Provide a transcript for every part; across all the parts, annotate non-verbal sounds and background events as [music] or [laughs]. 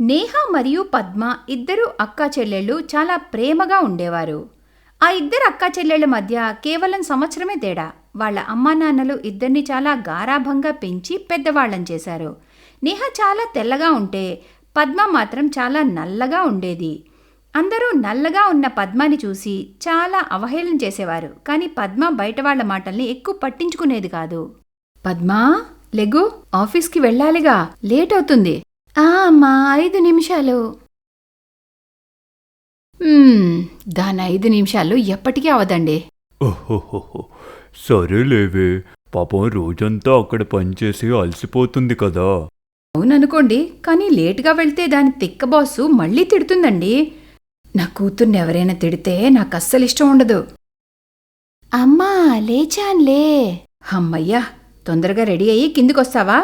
నేహ మరియు పద్మ ఇద్దరు అక్కా చెల్లెళ్ళు చాలా ప్రేమగా ఉండేవారు. ఆ ఇద్దరు అక్కా చెల్లెళ్ళ మధ్య కేవలం సంవత్సరమే తేడా. వాళ్ళ అమ్మా నాన్నలు ఇద్దరిని చాలా గారాభంగా పెంచి పెద్దవాళ్ళని చేశారు. నేహ చాలా తెల్లగా ఉంటే పద్మ మాత్రం చాలా నల్లగా ఉండేది. అందరూ నల్లగా ఉన్న పద్మని చూసి చాలా అవహేళన చేసేవారు. కానీ పద్మ బయట వాళ్ళ మాటల్ని ఎక్కువ పట్టించుకునేది కాదు. పద్మా లెగు ఆఫీస్కి వెళ్ళాలిగా లేట్ అవుతుంది. ఆ అమ్మా ఐదు నిమిషాలు. మ్మ్, దాని ఐదు నిమిషాలు ఎప్పటికీ అవదండి. ఓహోహోహో సరేలేవే. పాపం రోజంతా అక్కడ పనిచేసి అలసిపోతుంది కదా. అవుననుకోండి కానీ లేటుగా వెళ్తే దాని తిక్క బాసు మళ్ళీ తిడుతుందండి. నా కూతుర్ని ఎవరైనా తిడితే నాకు అస్సలు ఇష్టం ఉండదు. అమ్మా లేచాన్లే. అమ్మయ్యా తొందరగా రెడీ అయ్యి కిందికొస్తావా?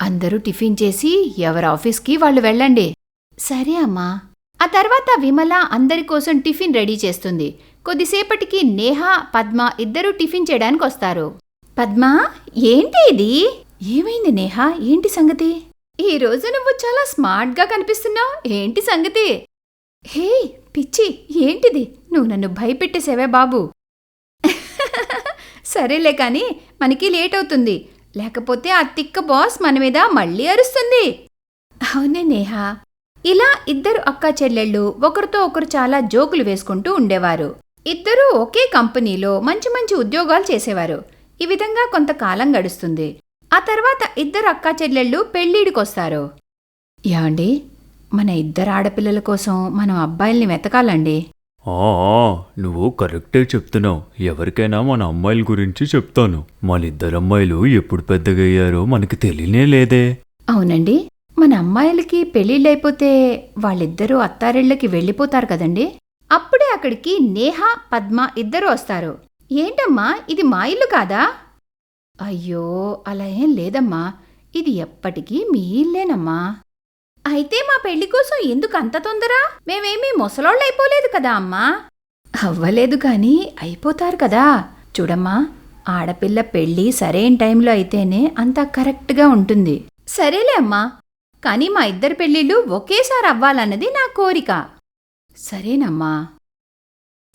అందరూ టిఫిన్ చేసి ఎవరి ఆఫీస్కి వాళ్ళు వెళ్ళండి. సరే అమ్మా. ఆ తర్వాత విమల అందరి కోసం టిఫిన్ రెడీ చేస్తుంది. కొద్దిసేపటికి నేహ పద్మ ఇద్దరూ టిఫిన్ చేయడానికి వస్తారు. పద్మ ఏంటి ఇది? ఏమైంది నేహ? ఏంటి సంగతి? ఈ రోజు నువ్వు చాలా స్మార్ట్గా కనిపిస్తున్నావు. ఏంటి సంగతి? హే పిచ్చి ఏంటిది? నువ్వు నన్ను భయపెట్టేసేవే బాబు. [laughs] సరేలే కానీ మనకి లేట్ అవుతుంది. లేకపోతే ఆ తిక్క బాస్ మన మీద మళ్ళీ అరుస్తుంది. అవునే నేహా. ఇలా ఇద్దరు అక్కా చెల్లెళ్ళు ఒకరితో ఒకరు చాలా జోకులు వేసుకుంటూ ఉండేవారు. ఇద్దరూ ఒకే కంపెనీలో మంచి మంచి ఉద్యోగాలు చేసేవారు. ఈ విధంగా కొంతకాలం గడుస్తుంది. ఆ తర్వాత ఇద్దరు అక్కా చెల్లెళ్ళు పెళ్ళిడికొస్తారు. ఏమండి? మన ఇద్దరు ఆడపిల్లల కోసం మనం అబ్బాయిల్ని వెతకాలండి. నువ్వు కరెక్టే చెప్తున్నావు. ఎవరికైనా మన అమ్మాయిల గురించి చెప్తాను. మనిద్దరమ్మాయిలు అమ్మాయిలు ఎప్పుడు పెద్దగయ్యారో మనకి తెలియనే లేదే. అవునండి. మన అమ్మాయిలకి పెళ్ళిళ్ళైపోతే వాళ్ళిద్దరూ అత్తారిళ్ళకి వెళ్ళిపోతారు కదండి. అప్పుడే అక్కడికి నేహ పద్మ ఇద్దరు వస్తారు. ఏంటమ్మా? ఇది మా ఇల్లు కాదా? అయ్యో అలా ఏం లేదమ్మా. ఇది ఎప్పటికీ మీ ఇల్లేనమ్మా. అయితే మా పెళ్ళి కోసం ఎందుకు అంత తొందర? మేమేమీ ముసలోళ్ళైపోలేదు కదా అమ్మా? అవ్వలేదు కానీ అయిపోతారు కదా. చూడమ్మా ఆడపిల్ల పెళ్ళి సరైన టైంలో అయితేనే అంతా కరెక్ట్గా ఉంటుంది. సరేలే అమ్మా కానీ మా ఇద్దరి పెళ్ళిళ్ళు ఒకేసారి అవ్వాలన్నది నా కోరిక. సరేనమ్మా.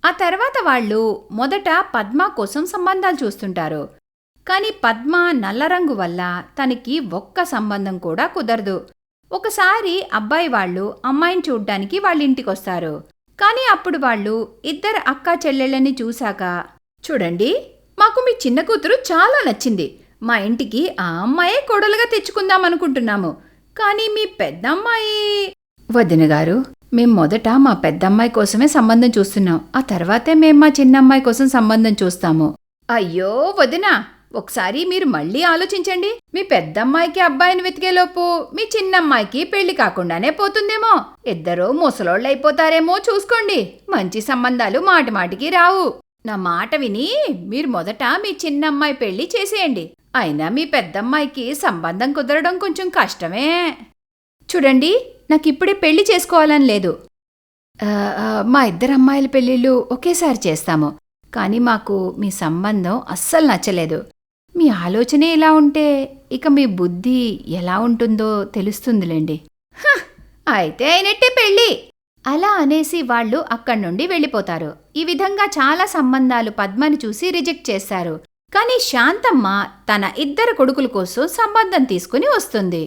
ఆ తర్వాత వాళ్ళు మొదట పద్మ కోసం సంబంధాలు చూస్తుంటారు. కానీ పద్మ నల్ల రంగు వల్ల తనకి ఒక్క సంబంధం కూడా కుదరదు. ఒకసారి అబ్బాయి వాళ్ళు అమ్మాయిని చూడ్డానికి వాళ్ళ ఇంటికొస్తారు కానీ అప్పుడు వాళ్ళు ఇద్దరు అక్కా చెల్లెళ్ళని చూశాక చూడండి మాకు మీ చిన్న కూతురు చాలా నచ్చింది. మా ఇంటికి ఆ అమ్మాయే కొడలుగా తెచ్చుకుందాం అనుకుంటున్నాము. కానీ మీ పెద్దమ్మాయి వదిన గారు మేం మొదట మా పెద్దమ్మాయి కోసమే సంబంధం చూస్తున్నాం. ఆ తర్వాతే మేం మా చిన్నమ్మాయి కోసం సంబంధం చూస్తాము. అయ్యో వదినా ఒకసారి మీరు మళ్ళీ ఆలోచించండి. మీ పెద్దమ్మాయికి అబ్బాయిని వెతికేలోపు మీ చిన్నమ్మాయికి పెళ్ళి కాకుండానే పోతుందేమో. ఇద్దరూ ముసలోళ్ళైపోతారేమో చూసుకోండి. మంచి సంబంధాలు మాటిమాటికి రావు. నా మాట విని మీరు మొదట మీ చిన్నమ్మాయి పెళ్ళి చేసేయండి. అయినా మీ పెద్దమ్మాయికి సంబంధం కుదరడం కొంచెం కష్టమే. చూడండి నాకిప్పుడే పెళ్ళి చేసుకోవాలని లేదు. మా ఇద్దరు అమ్మాయిల పెళ్ళిళ్ళు ఒకేసారి చేస్తాము. కానీ మాకు మీ సంబంధం అస్సలు నచ్చలేదు. మీ ఆలోచనే ఇలా ఉంటే ఇక మీ బుద్ధి ఎలా ఉంటుందో తెలుస్తుందిలేండి. అయితే అయినట్టే పెళ్ళి. అలా అనేసి వాళ్ళు అక్కడి నుండి వెళ్ళిపోతారు. ఈ విధంగా చాలా సంబంధాలు పద్మని చూసి రిజెక్ట్ చేశారు కానీ శాంతమ్మ తన ఇద్దరు కొడుకుల కోసం సంబంధం తీసుకుని వస్తుంది.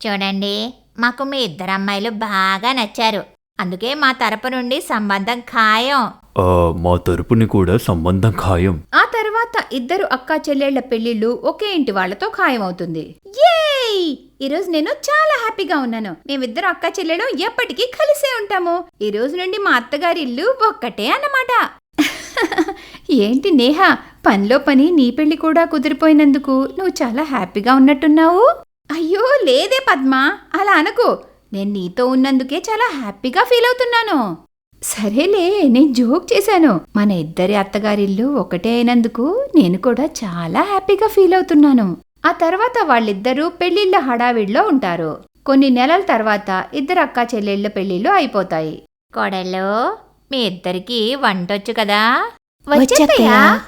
చూడండి మాకు మీ ఇద్దరు అమ్మాయిలు బాగా నచ్చారు. అందుకే మా తరపు నుండి సంబంధం ఖాయం. ఆ, మా తరపుని కూడా సంబంధం ఖాయం. ఆ తర్వాత ఇద్దరు అక్కా చెల్లెళ్ళ పెళ్ళిళ్ళు ఒకే ఇంటి వాళ్ళతో ఖాయమవుతుంది. ఏయ్ ఈరోజు నేను చాలా హ్యాపీగా ఉన్నాను. మేమిద్దరు అక్కా చెల్లెలు ఎప్పటికీ కలిసే ఉంటాము. ఈ రోజు నుండి మా అత్తగారి ఇల్లు ఒక్కటే అన్నమాట. [laughs] ఏంటి నేహ పనిలో పని నీ పెళ్ళి కూడా కుదిరిపోయినందుకు నువ్వు చాలా హ్యాపీగా ఉన్నట్టున్నావు? అయ్యో లేదే పద్మ. అలా అనకు. నేను నీతో ఉన్నందుకే చాలా హ్యాపీగా ఫీల్ అవుతున్నాను. సరేలే నేను జోక్ చేశాను. మన ఇద్దరి అత్తగారిల్లు ఒకటే అయినందుకు నేను కూడా చాలా హ్యాపీగా ఫీల్ అవుతున్నాను. ఆ తర్వాత వాళ్ళిద్దరూ పెళ్ళిళ్ళ హడావిడిలో ఉంటారు. కొన్ని నెలల తర్వాత ఇద్దరు అక్కా చెల్లెళ్ళ పెళ్ళిళ్ళు అయిపోతాయి. కోడళ్ళు మీ ఇద్దరికి వంటొచ్చు కదా? వచ్చేత్తయ్యా.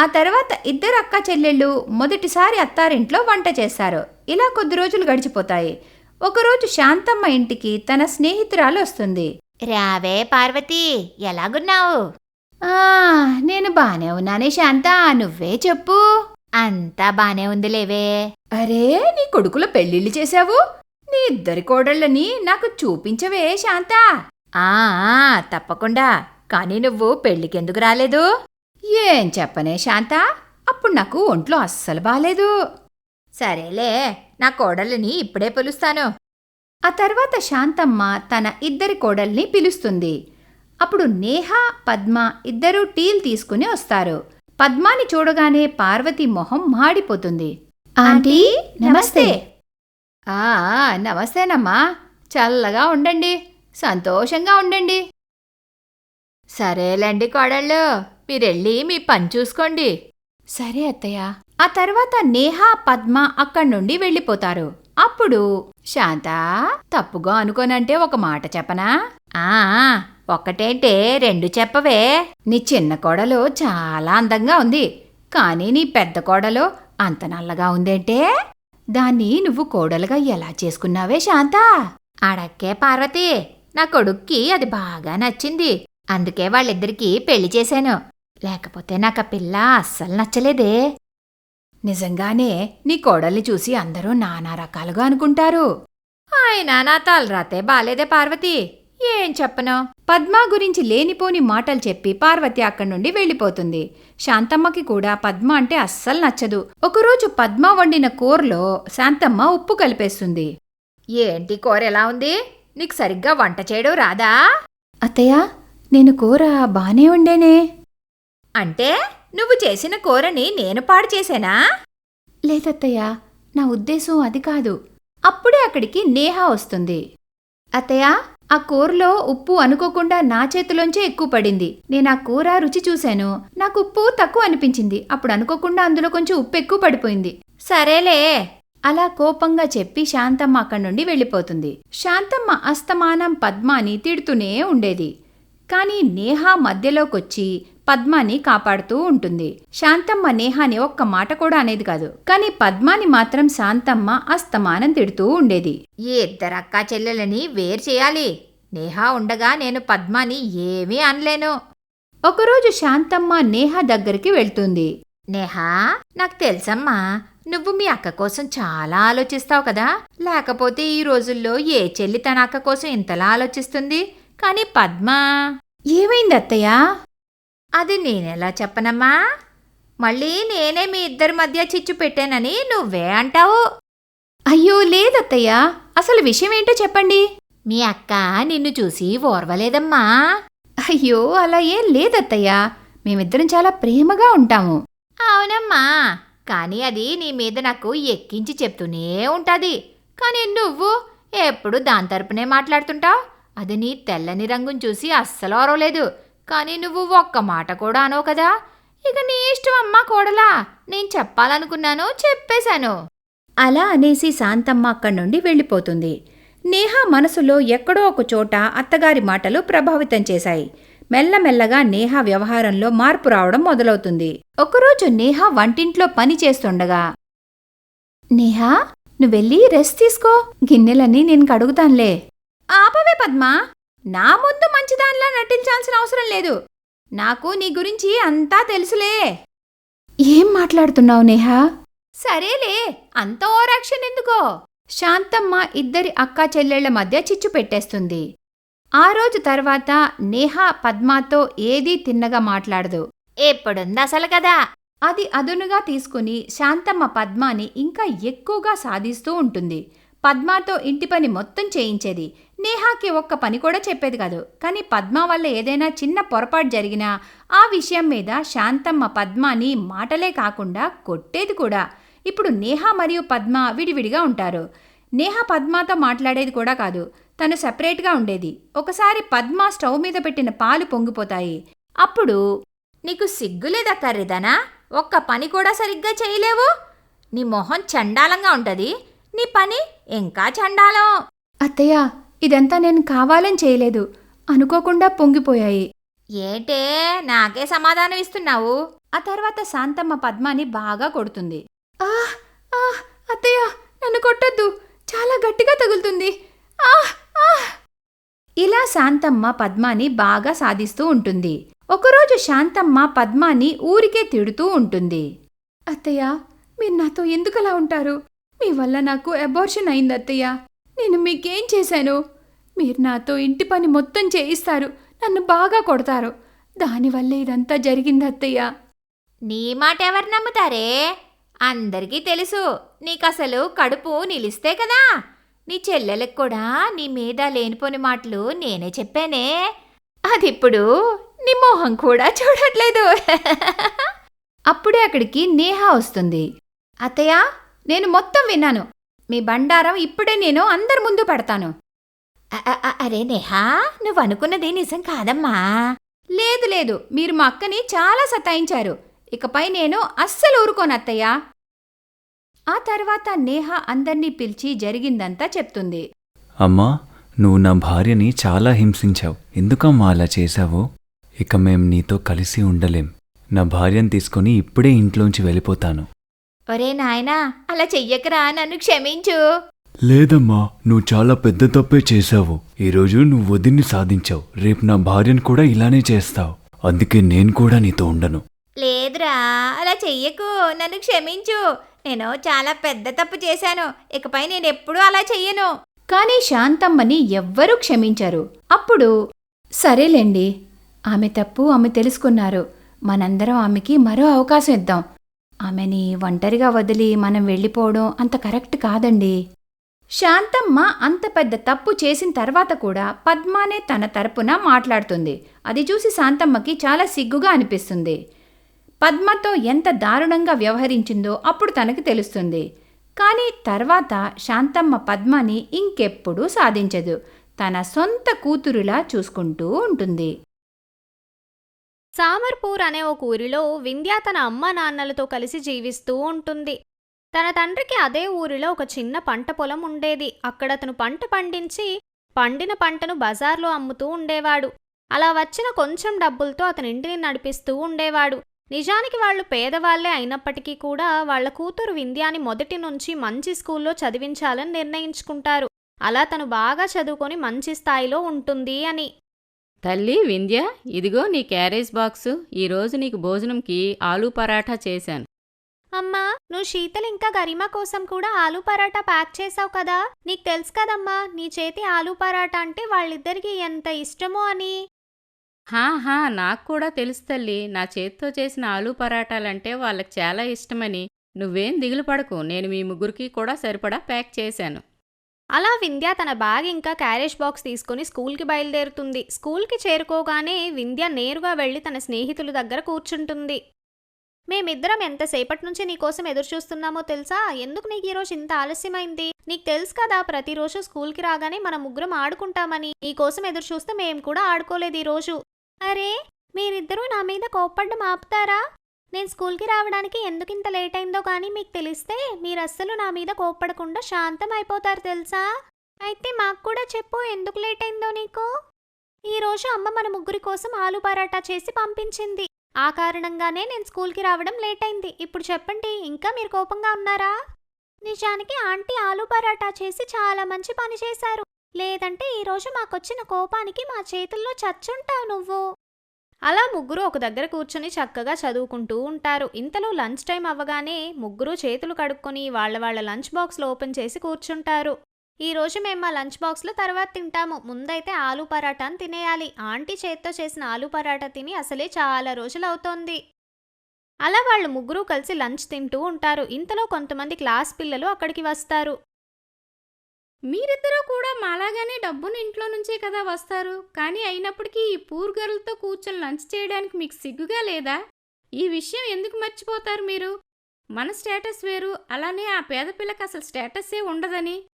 ఆ తర్వాత ఇద్దరు అక్కా చెల్లెళ్ళు మొదటిసారి అత్తారింట్లో వంట చేస్తారు. ఇలా కొద్ది రోజులు గడిచిపోతాయి. ఒకరోజు శాంతమ్మ ఇంటికి తన స్నేహితురాలు వస్తుంది. రావే పార్వతి ఎలాగున్నావు? ఆ నేను బానే ఉన్నానే శాంత నువ్వే చెప్పు. అంతా బానే ఉందిలేవే. అరే నీ కొడుకుల పెళ్ళిళ్ళు చేశావు? నీ ఇద్దరి కోడళ్ళని నాకు చూపించవే శాంత. ఆ తప్పకుండా. కానీ నువ్వు పెళ్ళికెందుకు రాలేదు? ఏం చెప్పనే శాంత? అప్పుడు నాకు ఒంట్లో అస్సలు బాలేదు. సరేలే నా కోడళ్ళని ఇప్పుడే పిలుస్తాను. ఆ తర్వాత శాంతమ్మ తన ఇద్దరి కోడల్ని పిలుస్తుంది. అప్పుడు నేహ పద్మ ఇద్దరూ టీలు తీసుకుని వస్తారు. పద్మాని చూడగానే పార్వతి మొహం మాడిపోతుంది. ఆంటీ నమస్తే. ఆ నమస్తేనమ్మా. చల్లగా ఉండండి. సంతోషంగా ఉండండి. సరేలేండి కోడళ్ళు మీరెళ్ళి మీ పని చూసుకోండి. సరే అత్తయ్య. ఆ తర్వాత నేహా పద్మ అక్కడి నుండి వెళ్ళిపోతారు. అప్పుడు శాంత తప్పుగా అనుకోనంటే ఒక మాట చెప్పనా? ఆ ఆ, ఒక్కటేంటే రెండు చెప్పవే. నీ చిన్న కోడలు చాలా అందంగా ఉంది. కానీ నీ పెద్ద కోడలు అంత నల్లగా ఉందేంటే? దాన్ని నువ్వు కోడలుగా ఎలా చేసుకున్నావే శాంత? అడక్కే పార్వతి నా కొడుక్కి అది బాగా నచ్చింది. అందుకే వాళ్ళిద్దరికీ పెళ్ళి చేశాను. లేకపోతే నాకు ఆ పిల్ల అస్సలు నచ్చలేదే. నిజంగానే నీ కోడల్ని చూసి అందరూ నానా రకాలుగా అనుకుంటారు. ఆయన నా తలరాతే బాలేదే పార్వతి. ఏం చెప్పను? పద్మ గురించి లేనిపోని మాటలు చెప్పి పార్వతి అక్కడి నుండి వెళ్ళిపోతుంది. శాంతమ్మకి కూడా పద్మ అంటే అస్సలు నచ్చదు. ఒకరోజు పద్మ వండిన కూరలో శాంతమ్మ ఉప్పు కలిపేస్తుంది. ఏంటి కూర ఎలా ఉంది? నీకు సరిగ్గా వంట చేయడం రాదా? అత్తయ్య నేను కూర బానే ఉండేనే అంటే? నువ్వు చేసిన కూరని నేను పాడు చేశానా? లేదత్తయ్య నా ఉద్దేశం అది కాదు. అప్పుడే అక్కడికి నేహ వస్తుంది. అత్తయ్య ఆ కూరలో ఉప్పు అనుకోకుండా నా చేతిలోంచే ఎక్కువ పడింది. నేను ఆ కూర రుచి చూశాను. నాకు ఉప్పు తక్కువ అనిపించింది. అప్పుడు అనుకోకుండా అందులో కొంచెం ఉప్పు ఎక్కువ పడిపోయింది. సరేలే. అలా కోపంగా చెప్పి శాంతమ్మ అక్కడి నుండి వెళ్ళిపోతుంది. శాంతమ్మ అస్తమానం పద్మాని తిడుతూనే ఉండేది. కానీ నేహ మధ్యలోకొచ్చి పద్మాని కాపాడుతూ ఉంటుంది. శాంతమ్మ నేహాని ఒక్క మాట కూడా అనేది కాదు. కానీ పద్మాని మాత్రం శాంతమ్మ అస్తమానం తిడుతూ ఉండేది. ఈ ఇద్దరు అక్కా చెల్లెలని వేరు చేయాలి. నేహా ఉండగా నేను పద్మాని ఏమీ అనలేను. ఒకరోజు శాంతమ్మ నేహ దగ్గరికి వెళ్తుంది. నేహా నాకు తెలుసమ్మా నువ్వు మీ అక్క కోసం చాలా ఆలోచిస్తావు కదా. లేకపోతే ఈ రోజుల్లో ఏ చెల్లి తన అక్క కోసం ఇంతలా ఆలోచిస్తుంది? కానీ పద్మ. ఏమైంది అత్తయ్య? అది నేనెలా చెప్పనమ్మా? మళ్ళీ నేనే మీ ఇద్దరి మధ్య చిచ్చు పెట్టానని నువ్వే అంటావు. అయ్యో లేదత్తయ్య. అసలు విషయం ఏంటో చెప్పండి. మీ అక్క నిన్ను చూసి ఓర్వలేదమ్మా. అయ్యో అలా ఏం లేదత్తయ్య. మేమిద్దరం చాలా ప్రేమగా ఉంటాము. అవునమ్మా. కానీ అది నీ మీద నాకు ఎక్కించి చెప్తూనే ఉంటాది. కానీ నువ్వు ఎప్పుడు దాని తరపునే మాట్లాడుతుంటావు? అది నీ తెల్లని రంగుని చూసి అస్సలు ఓరవలేదు. కానీ నువ్వు ఒక్క మాట కూడా అనవు కదా? ఇక నీ ఇష్టం అమ్మా కోడలా. నేను చెప్పాలనుకున్నాను చెప్పేశాను. అలా అనేసి శాంతమ్మ అక్కడి నుండి వెళ్ళిపోతుంది. నేహ మనసులో ఎక్కడో ఒక చోట అత్తగారి మాటలు ప్రభావితం చేశాయి. మెల్లమెల్లగా నేహ వ్యవహారంలో మార్పు రావడం మొదలవుతుంది. ఒకరోజు నేహ వంటింట్లో పని చేస్తుండగా నేహా నువ్వెళ్ళి రెస్ట్ తీసుకో. గిన్నెలన్నీ నేను కడుగుతానులే. ఆపవే పద్మా. నా ముందు మంచిదానిలా నటించాల్సిన అవసరం లేదు. నాకు నీ గురించి అంతా తెలుసులే. ఏం మాట్లాడుతున్నావు నేహా? సరేలే అంత ఓరాక్షన్ ఎందుకో? శాంతమ్మ ఇద్దరి అక్కా చెల్లెళ్ళ మధ్య చిచ్చు పెట్టేస్తుంది. ఆ రోజు తర్వాత నేహ పద్మాతో ఏదీ తిన్నగా మాట్లాడదు. ఎప్పుడుంది అసలు కదా అది అదునుగా తీసుకుని శాంతమ్మ పద్మాని ఇంకా ఎక్కువగా సాధిస్తూ ఉంటుంది. పద్మాతో ఇంటి పని మొత్తం చేయించేది. నేహాకి ఒక్క పని కూడా చెప్పేది కాదు. కానీ పద్మ వల్ల ఏదైనా చిన్న పొరపాటు జరిగినా ఆ విషయం మీద శాంతమ్మ పద్మాని మాటలే కాకుండా కొట్టేది కూడా. ఇప్పుడు నేహ మరియు పద్మ విడివిడిగా ఉంటారు. నేహ పద్మతో మాట్లాడేది కూడా కాదు. తను సెపరేట్గా ఉండేది. ఒకసారి పద్మ స్టవ్ మీద పెట్టిన పాలు పొంగిపోతాయి. అప్పుడు నీకు సిగ్గులేదా కర్రిదనా? ఒక్క పని కూడా సరిగ్గా చేయలేవు? నీ మొహం చండాలంగా ఉంటది. నీ పని ఇంకా చండాలం. అత్తయ్య ఇదంతా నేను కావాలని చేయలేదు. అనుకోకుండా పొంగిపోయాయి. ఏంటే నాకే సమాధానం ఇస్తున్నావు? ఆ తర్వాత శాంతమ్మ పద్మాని బాగా కొడుతుంది. ఆహ్ ఆహ్ అత్తయ్య నన్ను కొట్టొద్దు. చాలా గట్టిగా తగులుతుంది. ఆహ్ ఆహ్ ఇలా శాంతమ్మ పద్మాని బాగా సాధిస్తూ ఉంటుంది. ఒకరోజు శాంతమ్మ పద్మాని ఊరికే తిడుతూ ఉంటుంది. అత్తయ్య మీరు నాతో ఎందుకలా ఉంటారు? మీ వల్ల నాకు అబార్షన్ అయింది అత్తయ్య. నేను మీకేం చేశాను? మీరు నాతో ఇంటి పని మొత్తం చేయిస్తారు నన్ను బాగా కొడతారు. దానివల్లే ఇదంతా జరిగింది అత్తయ్య. నీ మాట ఎవరు నమ్ముతారే? అందరికీ తెలుసు నీకసలు కడుపు నిలిస్తే కదా? నీ చెల్లెలకు కూడా నీ మీద లేనిపోని మాటలు నేనే చెప్పానే? అదిప్పుడు నీ మొహం కూడా చూడట్లేదు. [laughs] అప్పుడే అక్కడికి నేహ వస్తుంది. అత్తయ్య నేను మొత్తం విన్నాను. మీ బండారం ఇప్పుడే నేను అందరి ముందు పెడతాను. అరే నేహా నువ్వు అనుకున్నది నిజం కాదమ్మా. లేదు లేదు మీరు మా అక్కని చాలా సతాయించారు. ఇకపై నేను అస్సలు ఊరుకోను అత్తయ్య. ఆ తర్వాత నేహ అందర్నీ పిలిచి జరిగిందంతా చెప్తుంది. అమ్మా నువ్వు నా భార్యని చాలా హింసించావు. ఎందుకమ్మా అలా చేశావు? ఇక మేం నీతో కలిసి ఉండలేం. నా భార్యను తీసుకొని ఇప్పుడే ఇంట్లోంచి వెళ్ళిపోతాను. ఒరే నాయనా అలా చెయ్యకరా నన్ను క్షమించు. లేదమ్మా నువ్వు చాలా పెద్ద తప్పే చేశావు. ఈరోజు నువ్వు వదిన్ని సాధించావు. రేపు నా భార్యను కూడా ఇలానే చేస్తావు. అందుకే నేను కూడా నీతో ఉండను. లేదురా అలా చెయ్యకు నన్ను క్షమించు. నేను చాలా పెద్ద తప్పు చేశాను. ఇకపై నేను ఎప్పుడూ అలా చెయ్యను. కానీ శాంతమ్మని ఎవ్వరూ క్షమించరు. అప్పుడు సరేలేండి ఆమె తప్పు ఆమె తెలుసుకున్నారు. మనందరం ఆమెకి మరో అవకాశం ఇద్దాం. ఆమెని ఒంటరిగా వదిలి మనం వెళ్ళిపోవడం అంత కరెక్ట్ కాదండి. శాంతమ్మ అంత పెద్ద తప్పు చేసిన తర్వాత కూడా పద్మానే తన తరపున మాట్లాడుతుంది. అది చూసి శాంతమ్మకి చాలా సిగ్గుగా అనిపిస్తుంది. పద్మతో ఎంత దారుణంగా వ్యవహరించిందో అప్పుడు తనకు తెలుస్తుంది. కానీ తర్వాత శాంతమ్మ పద్మని ఇంకెప్పుడూ సాధించదు. తన సొంత కూతురులా చూసుకుంటూ ఉంటుంది. సామర్పూర్ అనే ఒక ఊరిలో వింధ్య తన అమ్మ నాన్నలతో కలిసి జీవిస్తూ ఉంటుంది. తన తండ్రికి అదే ఊరిలో ఒక చిన్న పంట పొలం ఉండేది. అక్కడ అతను పంట పండించి పండిన పంటను బజార్లో అమ్ముతూ ఉండేవాడు. అలా వచ్చిన కొంచెం డబ్బులతో అతని ఇంటిని నడిపిస్తూ ఉండేవాడు. నిజానికి వాళ్ళు పేదవాళ్ళే అయినప్పటికీ కూడా వాళ్ళ కూతురు వింధ్యాని మొదటి నుంచి మంచి స్కూల్లో చదివించాలని నిర్ణయించుకుంటారు. అలా తను బాగా చదువుకొని మంచి స్థాయిలో ఉంటుంది అని. తల్లి వింధ్య ఇదిగో నీ క్యారేజ్ బాక్సు. ఈరోజు నీకు భోజనంకి ఆలూ పరాఠా చేశాను. అమ్మా నువ్వు శీతల్ ఇంకా గరిమా కోసం కూడా ఆలూ పరాటా ప్యాక్ చేసావు కదా? నీకు తెలుసు కదమ్మా నీ చేతి ఆలూ పరాటా అంటే వాళ్ళిద్దరికి ఎంత ఇష్టమో అని. హా హా నాకు కూడా తెలుసు తల్లి. నా చేత్తో చేసిన ఆలూ పరాటాలంటే వాళ్ళకి చాలా ఇష్టమని. నువ్వేం దిగులు పడకు. నేను మీ ముగ్గురికి కూడా సరిపడా ప్యాక్ చేశాను. అలా వింధ్య తన బ్యాగ్ ఇంకా క్యారేజ్ బాక్స్ తీసుకుని స్కూల్కి బయలుదేరుతుంది. స్కూల్కి చేరుకోగానే వింధ్య నేరుగా వెళ్ళి తన స్నేహితుల దగ్గర కూర్చుంటుంది. మేమిద్దరం ఎంతసేపటి నుంచి నీకోసం ఎదురు చూస్తున్నామో తెలుసా? ఎందుకు నీకు ఈరోజు ఇంత ఆలస్యమైంది? నీకు తెలుసు కదా ప్రతిరోజు స్కూల్కి రాగానే మన ముగ్గురం ఆడుకుంటామని. నీకోసం ఎదురు చూస్తే మేము కూడా ఆడుకోలేదు ఈరోజు అరే మీరిద్దరూ నా మీద కోప్పడ్డం ఆపుతారా? నేను స్కూల్కి రావడానికి ఎందుకు ఇంత లేట్ అయిందో కానీ మీకు తెలిస్తే మీరు అస్సలు నా మీద కోప్పడకుండా శాంతం అయిపోతారు తెలుసా? అయితే మాకు కూడా చెప్పు ఎందుకు లేట్ అయిందో నీకు ఈరోజు అమ్మ మన ముగ్గురి కోసం ఆలు పరాటా చేసి పంపించింది. ఆ కారణంగానే నేను స్కూల్కి రావడం లేట్ అయింది ఇప్పుడు చెప్పండి ఇంకా మీరు కోపంగా ఉన్నారా? నిజానికి ఆంటీ ఆలు పరాటా చేసి చాలా మంచి పని చేశారు. లేదంటే ఈరోజు మాకొచ్చిన కోపానికి మా చేతుల్లో చచ్చుంటావు నువ్వు. అలా ముగ్గురు ఒక దగ్గర కూర్చొని చక్కగా చదువుకుంటూ ఉంటారు. ఇంతలో లంచ్ టైం అవ్వగానే ముగ్గురు చేతులు కడుక్కొని వాళ్ళ వాళ్ళ లంచ్ బాక్స్లు ఓపెన్ చేసి కూర్చుంటారు. ఈరోజు మేము మా లంచ్ బాక్స్లో తర్వాత తింటాము. ముందైతే ఆలు పరాటాను తినేయాలి. ఆంటీ చేత్తో చేసిన ఆలు పరాటా తిని అసలే చాలా రోజులు అవుతోంది. అలా వాళ్ళు ముగ్గురు కలిసి లంచ్ తింటూ ఉంటారు. ఇంతలో కొంతమంది క్లాస్ పిల్లలు అక్కడికి వస్తారు. మీరిద్దరూ కూడా మాలాగానే డబ్బును ఇంట్లో నుంచే కదా వస్తారు. కానీ అయినప్పటికీ ఈ పూర్ గర్ల్తో కూర్చొని లంచ్ చేయడానికి మీకు సిగ్గుగా లేదా? ఈ విషయం ఎందుకు మర్చిపోతారు మీరు? మన స్టేటస్ వేరు. అలానే ఆ పేద పిల్లకి అసలు స్టేటస్సే ఉండదని.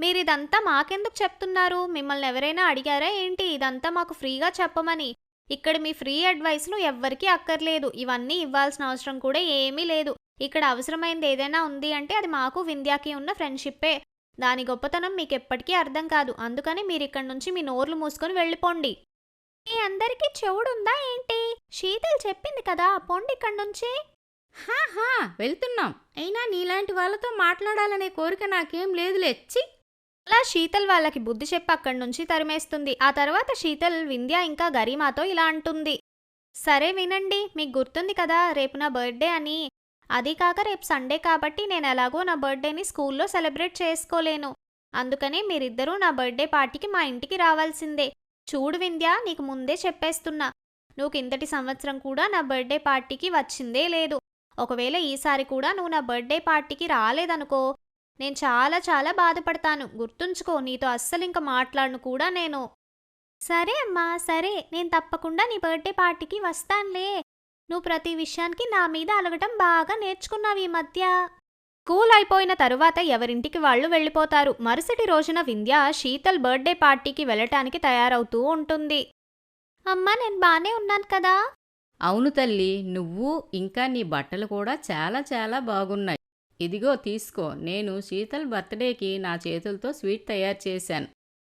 మీరిదంతా మాకెందుకు చెప్తున్నారు? మిమ్మల్ని ఎవరైనా అడిగారా ఏంటి? ఇదంతా మాకు ఫ్రీగా చెప్పమని. ఇక్కడ మీ ఫ్రీ అడ్వైస్లు ఎవ్వరికీ అక్కర్లేదు. ఇవన్నీ ఇవ్వాల్సిన అవసరం కూడా ఏమీ లేదు. ఇక్కడ అవసరమైంది ఏదైనా ఉంది అంటే అది మాకు వింధ్యాకి ఉన్న ఫ్రెండ్షిప్పే. దాని గొప్పతనం మీకు ఎప్పటికీ అర్థం కాదు. అందుకని మీరు ఇక్కడ నుంచి మీ నోర్లు మూసుకొని వెళ్ళిపోండి. మీ అందరికీ చెవుడుందా ఏంటి? శీతల్ చెప్పింది కదా పొండి ఇక్కడ నుంచి. హా హా వెళ్తున్నాం. అయినా నీలాంటి వాళ్ళతో మాట్లాడాలనే కోరిక నాకేం లేదులే. చి అలా శీతల్ వాళ్ళకి బుద్ధి చెప్పి అక్కడి నుంచి తరిమేస్తుంది. ఆ తర్వాత శీతల్ వింధ్య ఇంకా గరిమాతో ఇలా అంటుంది. సరే వినండి మీకు గుర్తుంది కదా రేపు నా బర్త్డే అని. అదీకాక రేపు సండే కాబట్టి నేను ఎలాగో నా బర్త్డేని స్కూల్లో సెలబ్రేట్ చేసుకోలేను. అందుకనే మీరిద్దరూ నా బర్త్డే పార్టీకి మా ఇంటికి రావాల్సిందే. చూడు వింధ్య నీకు ముందే చెప్పేస్తున్నా. నువ్వు కిందటి సంవత్సరం కూడా నా బర్త్డే పార్టీకి వచ్చిందే లేదు. ఒకవేళ ఈసారి కూడా నువ్వు నా బర్త్డే పార్టీకి రాలేదనుకో నేను చాలా చాలా బాధపడతాను. గుర్తుంచుకో నీతో అస్సలు ఇంకా మాట్లాడను కూడా నేను. సరే అమ్మా సరే. నేను తప్పకుండా నీ బర్త్డే పార్టీకి వస్తానులే. నువ్వు ప్రతి విషయానికి నా మీద అలగటం బాగా నేర్చుకున్నావు ఈ మధ్య. స్కూల్ అయిపోయిన తరువాత ఎవరింటికి వాళ్ళు వెళ్ళిపోతారు. మరుసటి రోజున వింధ్య శీతల్ బర్త్డే పార్టీకి వెళ్ళటానికి తయారవుతూ ఉంటుంది. అమ్మా నేను బానే ఉన్నాను కదా? అవును తల్లి నువ్వు ఇంకా నీ బట్టలు కూడా చాలా చాలా బాగున్నాయి. ఇదిగో తీసుకో నేను శీతల్ బర్త్డేకి నా చేతులతో స్వీట్ తయారు చేశాను.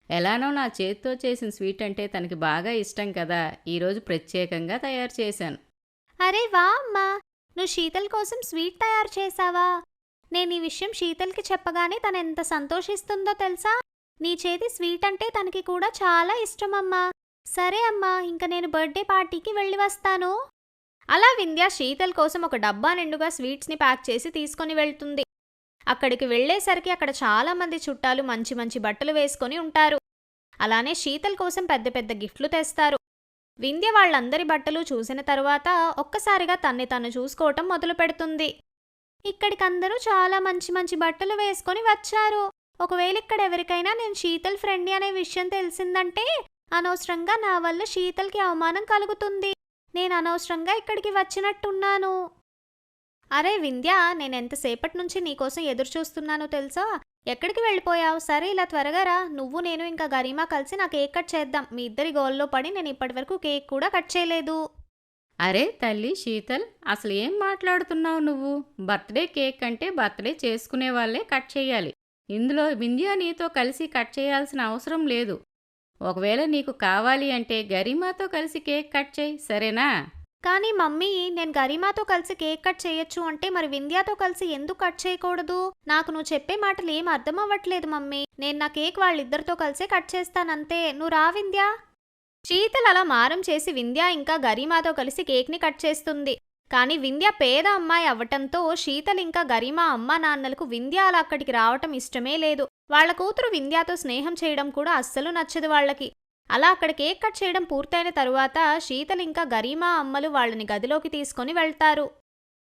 ఎలానో నా చేతితో చేసిన స్వీట్ అంటే తనకి బాగా ఇష్టం కదా ఈరోజు ప్రత్యేకంగా తయారు చేశాను. అరే వా అమ్మా నువ్వు శీతల్ కోసం స్వీట్ తయారు చేసావా నేను ఈ విషయం శీతల్కి చెప్పగానే తను ఎంత సంతోషిస్తుందో తెలుసా? నీ చేతి స్వీట్ అంటే తనకి కూడా చాలా ఇష్టమమ్మా సరే అమ్మా ఇంక నేను బర్త్డే పార్టీకి వెళ్ళి వస్తాను. అలా వింధ్య శీతల్ కోసం ఒక డబ్బా నిండుగా స్వీట్స్ని ప్యాక్ చేసి తీసుకొని వెళ్తుంది. అక్కడికి వెళ్ళేసరికి అక్కడ చాలామంది చుట్టాలు మంచి మంచి బట్టలు వేసుకొని ఉంటారు. అలానే శీతల్ కోసం పెద్ద పెద్ద గిఫ్ట్లు తెస్తారు. వింధ్య వాళ్ళందరి బట్టలు చూసిన తరువాత ఒక్కసారిగా తన్ని తను చూసుకోవటం మొదలు పెడుతుంది. ఇక్కడికందరూ చాలా మంచి మంచి బట్టలు వేసుకొని వచ్చారు. ఒకవేళ ఇక్కడ ఎవరికైనా నేను శీతల్ ఫ్రెండ్ అనే విషయం తెలిసిందంటే అనవసరంగా నా వల్ల శీతల్కి అవమానం కలుగుతుంది. నేను అనవసరంగా ఇక్కడికి వచ్చినట్టున్నాను. అరే వింధ్య నేను ఎంతసేపటి నుంచి నీకోసం ఎదురు చూస్తున్నానో తెలుసా? ఎక్కడికి వెళ్ళిపోయావు? సరే ఇలా త్వరగా రా. నువ్వు నేను ఇంకా గరిమా కలిసి నా కేక్ కట్ చేద్దాం. మీ ఇద్దరి గోల్లో పడి నేను ఇప్పటివరకు కేక్ కూడా కట్ చేయలేదు. అరే తల్లి శీతల్ అసలు ఏం మాట్లాడుతున్నావు నువ్వు? బర్త్డే కేక్ అంటే బర్త్డే చేసుకునే వాళ్ళే కట్ చేయాలి. ఇందులో బింద్యా నీతో కలిసి కట్ చేయాల్సిన అవసరం లేదు. ఒకవేళ నీకు కావాలి అంటే గరిమాతో కలిసి కేక్ కట్ చేయి సరేనా? కానీ మమ్మీ నేను గరిమాతో కలిసి కేక్ కట్ చేయొచ్చు అంటే మరి వింధ్యాతో కలిసి ఎందుకు కట్ చేయకూడదు? నాకు నువ్వు చెప్పే మాటలు ఏం అర్థం అవ్వట్లేదు మమ్మీ. నేను నా కేక్ వాళ్ళిద్దరితో కలిసే కట్ చేస్తానంతే. నువ్వు రా వింధ్యా. శీతల్ అలా మారం చేసి వింధ్య ఇంకా గరిమాతో కలిసి కేక్ని కట్ చేస్తుంది. కానీ వింధ్య పేద అమ్మాయి అవ్వటంతో శీతల్ ఇంకా గరిమా అమ్మా నాన్నలకు వింధ్య అలా అక్కడికి రావటం ఇష్టమే లేదు. వాళ్ళ కూతురు వింధ్యాతో స్నేహం చేయడం కూడా అస్సలు నచ్చదు వాళ్ళకి. అలా అక్కడ కేక్ కట్ చేయడం పూర్తయిన తరువాత శీతల్ ఇంకా గరీమా అమ్మలు వాళ్ళని గదిలోకి తీసుకొని వెళ్తారు.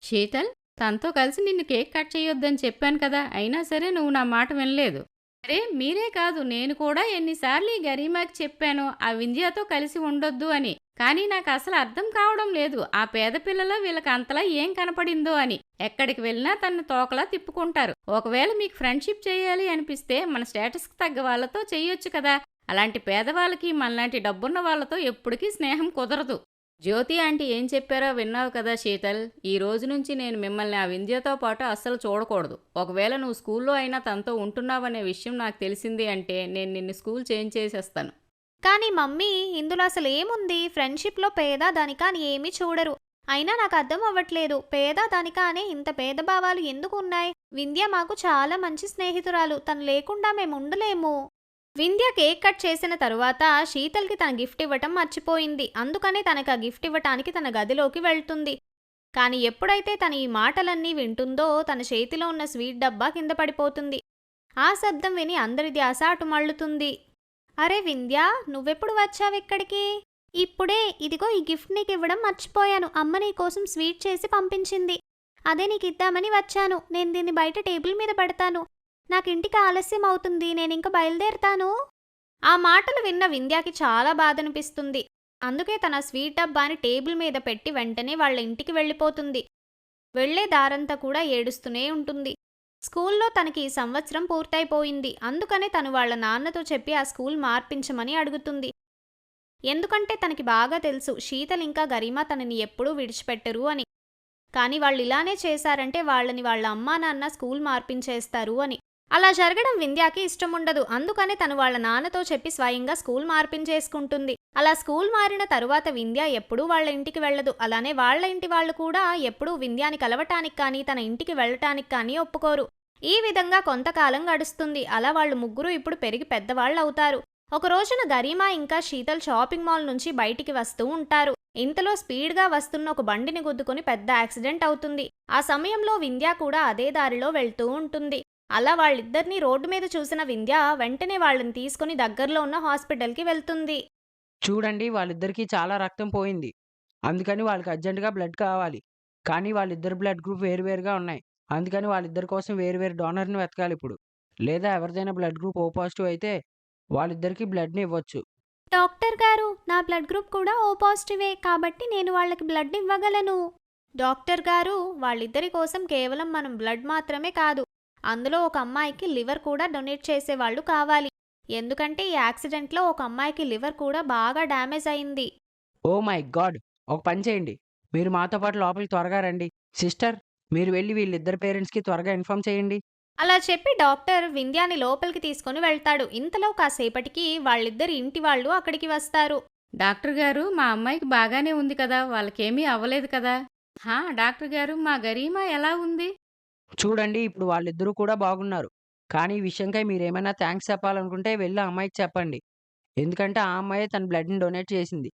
శీతల్ తనతో కలిసి నిన్ను కేక్ కట్ చేయొద్దని చెప్పాను కదా అయినా సరే నువ్వు నా మాట వినలేదు. అరే మీరే కాదు నేను కూడా ఎన్నిసార్లు ఈ గరీమాకి చెప్పాను ఆ వింధ్యాతో కలిసి ఉండొద్దు అని. కానీ నాకు అసలు అర్థం కావడం లేదు ఆ పేద పిల్లల వీళ్ళకి అంతలా ఏం కనపడిందో అని. ఎక్కడికి వెళ్ళినా తన తోకలా తిప్పుకుంటారు. ఒకవేళ మీకు ఫ్రెండ్షిప్ చేయాలి అనిపిస్తే మన స్టేటస్కి తగ్గ వాళ్ళతో చేయొచ్చు కదా. అలాంటి పేదవాళ్ళకి మనలాంటి డబ్బున్న వాళ్ళతో ఎప్పటికీ స్నేహం కుదరదు. జ్యోతి ఆంటీ ఏం చెప్పారో విన్నావు కదా శీతల్? ఈ రోజు నుంచి నేను మిమ్మల్ని ఆ వింధ్యతో పాటు అస్సలు చూడకూడదు. ఒకవేళ నువ్వు స్కూల్లో అయినా తనతో ఉంటున్నావనే విషయం నాకు తెలిసింది అంటే నేను నిన్ను స్కూల్ చేంజ్ చేసేస్తాను. కానీ మమ్మీ ఇందులో అసలు ఏముంది? ఫ్రెండ్షిప్లో పేద ధనిక అని ఏమీ చూడరు. అయినా నాకు అర్థం అవ్వట్లేదు. పేద ధనిక అనే ఇంత భేదభావాలు ఎందుకు ఉన్నాయి? వింధ్య మాకు చాలా మంచి స్నేహితురాలు. తను లేకుండా మేము ఉండలేము. వింధ్య కేక్ కట్ చేసిన తరువాత శీతల్కి తన గిఫ్ట్ ఇవ్వటం మర్చిపోయింది. అందుకనే తనకు ఆ గిఫ్ట్ ఇవ్వటానికి తన గదిలోకి వెళ్తుంది. కానీ ఎప్పుడైతే తన ఈ మాటలన్నీ వింటుందో తన చేతిలో ఉన్న స్వీట్ డబ్బా కింద పడిపోతుంది. ఆ శబ్దం విని అందరి ధ్యాస అటు మళ్ళుతుంది. అరే వింధ్య నువ్వెప్పుడు వచ్చావు ఇక్కడికి? ఇప్పుడే ఇదిగో ఈ గిఫ్ట్ నీకు ఇవ్వడం మర్చిపోయాను. అమ్మ నీ కోసం స్వీట్ చేసి పంపించింది. అదే నీకు ఇద్దామని వచ్చాను. నేను దీన్ని బయట టేబుల్ మీద పెడతాను. నాకు ఇంటికి ఆలస్యం అవుతుంది నేను ఇంకా బయలుదేరుతాను? ఆ మాటలు విన్న వింధ్యాకి చాలా బాధ అనిపిస్తుంది అందుకే తన స్వీట్ డబ్బాని టేబుల్ మీద పెట్టి వెంటనే వాళ్ళ ఇంటికి వెళ్ళిపోతుంది. వెళ్ళే దారంతా కూడా ఏడుస్తూనే ఉంటుంది. స్కూల్లో తనకి ఈ సంవత్సరం పూర్తయిపోయింది. అందుకనే తను వాళ్ళ నాన్నతో చెప్పి ఆ స్కూల్ మార్పించమని అడుగుతుంది. ఎందుకంటే తనకి బాగా తెలుసు శీతల్ ఇంకా గరిమా తనని ఎప్పుడూ విడిచిపెట్టరు అని. కానీ వాళ్ళు ఇలానే చేశారంటే వాళ్ళని వాళ్ళ అమ్మా నాన్న స్కూల్ మార్పించేస్తారు అని. అలా జరగడం వింధ్యాకి ఇష్టం ఉండదు అందుకనే తను వాళ్ళ నాన్నతో చెప్పి స్వయంగా స్కూల్ మార్పించేసుకుంటుంది. అలా స్కూల్ మారిన తరువాత వింధ్య ఎప్పుడూ వాళ్ళ ఇంటికి వెళ్ళదు. అలానే వాళ్ళ ఇంటి వాళ్ళు కూడా ఎప్పుడూ వింధ్యాని కలవటానికి కానీ తన ఇంటికి వెళ్ళటానికి కానీ ఒప్పుకోరు. ఈ విధంగా కొంతకాలం గడుస్తుంది. అలా వాళ్ళు ముగ్గురు ఇప్పుడు పెరిగి పెద్దవాళ్ళు అవుతారు ఒక రోజున గరీమా ఇంకా శీతల్ షాపింగ్ మాల్ నుంచి బయటికి వస్తూ ఉంటారు. ఇంతలో స్పీడ్గా వస్తున్న ఒక బండిని గుద్దుకొని పెద్ద యాక్సిడెంట్ అవుతుంది. ఆ సమయంలో వింధ్య కూడా అదే దారిలో వెళ్తూ ఉంటుంది. అలా వాళ్ళిద్దరినీ రోడ్డు మీద చూసిన వింధ్య వెంటనే వాళ్ళని తీసుకుని దగ్గరలో ఉన్న హాస్పిటల్కి వెళ్తుంది. చూడండి వాళ్ళిద్దరికీ చాలా రక్తం పోయింది. అందుకని వాళ్ళకి అర్జెంటుగా బ్లడ్ కావాలి. కానీ వాళ్ళిద్దరు బ్లడ్ గ్రూప్ వేరువేరుగా ఉన్నాయి. అందుకని వాళ్ళిద్దరి కోసం వేరువేరు డోనర్ని వెతకాలి ఇప్పుడు. లేదా ఎవరిదైనా బ్లడ్ గ్రూప్ ఓ పాజిటివ్ అయితే వాళ్ళిద్దరికీ బ్లడ్ని ఇవ్వచ్చు. డాక్టర్ గారు నా బ్లడ్ గ్రూప్ కూడా ఓ పాజిటివే కాబట్టి నేను వాళ్ళకి బ్లడ్ ఇవ్వగలను. డాక్టర్ గారు వాళ్ళిద్దరి కోసం కేవలం మనం బ్లడ్ మాత్రమే కాదు అందులో ఒక అమ్మాయికి లివర్ కూడా డొనేట్ చేసేవాళ్ళు కావాలి. ఎందుకంటే ఈ యాక్సిడెంట్లో ఒక అమ్మాయికి లివర్ కూడా బాగా డ్యామేజ్ అయింది. Oh my god! ఒక పని చేయండి. మీరు మాతో పాటు లోపలికి త్వరగా రండి. సిస్టర్ మీరు వెళ్ళి వీళ్ళిద్దరు పేరెంట్స్కి త్వరగా ఇన్ఫామ్ చేయండి. అలా చెప్పి డాక్టర్ వింధ్యాని లోపలికి తీసుకొని వెళ్తాడు. ఇంతలో కాసేపటికి వాళ్ళిద్దరి ఇంటి వాళ్ళు అక్కడికి వస్తారు. డాక్టర్ గారు మా అమ్మాయికి బాగానే ఉంది కదా. వాళ్ళకేమీ అవ్వలేదు కదా. హా డాక్టర్ గారు మా గరీమా ఎలా ఉంది? చూడండి ఇప్పుడు వాళ్ళిద్దరూ కూడా బాగున్నారు. కానీ ఈ విషయంకై మీరు ఏమైనా థ్యాంక్స్ చెప్పాలనుకుంటే వెళ్ళి ఆ అమ్మాయికి చెప్పండి. ఎందుకంటే ఆ అమ్మాయి తన బ్లడ్ని డొనేట్ చేసింది.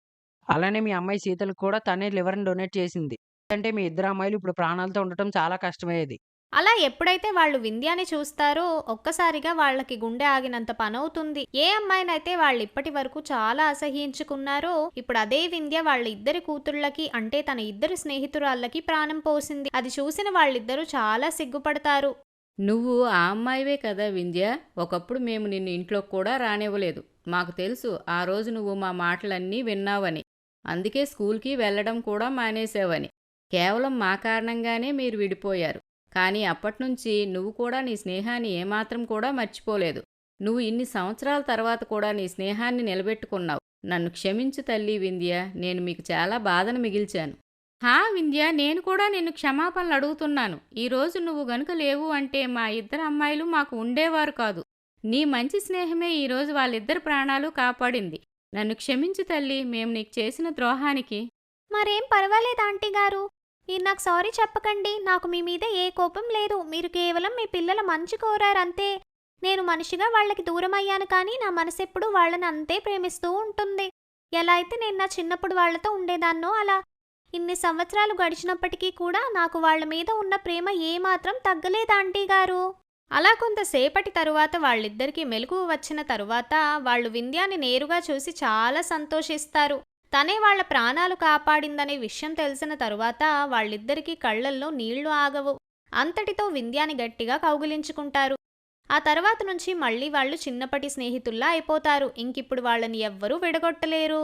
అలానే మీ అమ్మాయి సీతలకు కూడా తనే లివర్ని డొనేట్ చేసింది. అంటే మీ ఇద్దరు అమ్మాయిలు ఇప్పుడు ప్రాణాలతో ఉండటం చాలా కష్టమయ్యేది. అలా ఎప్పుడైతే వాళ్ళు వింధ్యాని చూస్తారో ఒక్కసారిగా వాళ్ళకి గుండె ఆగినంత పనవుతుంది. ఏ అమ్మాయినైతే వాళ్ళు ఇప్పటి వరకు చాలా అసహ్యించుకున్నారో ఇప్పుడు అదే వింధ్య వాళ్ళ ఇద్దరి కూతుళ్ళకి అంటే తన ఇద్దరు స్నేహితురాళ్ళకి ప్రాణం పోసింది. అది చూసిన వాళ్ళిద్దరూ చాలా సిగ్గుపడతారు. నువ్వు ఆ అమ్మాయివే కదా వింధ్య. ఒకప్పుడు మేము నిన్ను ఇంట్లో కూడా రానివ్వలేదు. మాకు తెలుసు ఆ రోజు నువ్వు మా మాటలన్నీ విన్నావని. అందుకే స్కూల్కి వెళ్ళడం కూడా మానేసావని కేవలం మా కారణంగానే మీరు విడిపోయారు. కానీ అప్పట్నుంచి నువ్వు కూడా నీ స్నేహాన్ని ఏమాత్రం కూడా మర్చిపోలేదు. నువ్వు ఇన్ని సంవత్సరాల తర్వాత కూడా నీ స్నేహాన్ని నిలబెట్టుకున్నావు. నన్ను క్షమించు తల్లి వింధ్య నేను మీకు చాలా బాధను మిగిల్చాను. హా వింధ్య నేను కూడా నిన్ను క్షమాపణలు అడుగుతున్నాను. ఈరోజు నువ్వు గనుక లేవు అంటే మా ఇద్దరు అమ్మాయిలు మాకు ఉండేవారు కాదు. నీ మంచి స్నేహమే ఈరోజు వాళ్ళిద్దరి ప్రాణాలు కాపాడింది. నన్ను క్షమించు తల్లి మేము నీకు చేసిన ద్రోహానికి మరేం పర్వాలేదు ఆంటీ గారు. ఇది నాకు సారీ చెప్పకండి. నాకు మీ మీద ఏ కోపం లేదు. మీరు కేవలం మీ పిల్లల మంచి కోరారంతే నేను మనిషిగా వాళ్ళకి దూరం అయ్యాను కానీ నా మనసు వాళ్ళని అంతే ప్రేమిస్తూ ఉంటుంది. ఎలా అయితే నేను నా చిన్నప్పుడు వాళ్ళతో ఉండేదాన్నో అలా. ఇన్ని సంవత్సరాలు గడిచినప్పటికీ కూడా నాకు వాళ్ళ మీద ఉన్న ప్రేమ ఏమాత్రం తగ్గలేదు ఆంటీ గారు. అలా కొంతసేపటి తరువాత వాళ్ళిద్దరికీ మెలకువ వచ్చిన తరువాత వాళ్ళు వింధ్యాని నేరుగా చూసి చాలా సంతోషిస్తారు. తనే వాళ్ళ ప్రాణాలు కాపాడిందనే విషయం తెలిసిన తరువాత వాళ్ళిద్దరికీ కళ్ళల్లో నీళ్ళు ఆగవు. అంతటితో వింధ్యాని గట్టిగా కౌగిలించుకుంటారు. ఆ తర్వాత నుంచి మళ్ళీ వాళ్ళు చిన్నప్పటి స్నేహితుల్లా అయిపోతారు. ఇంకిప్పుడు వాళ్ళని ఎవ్వరూ విడగొట్టలేరు.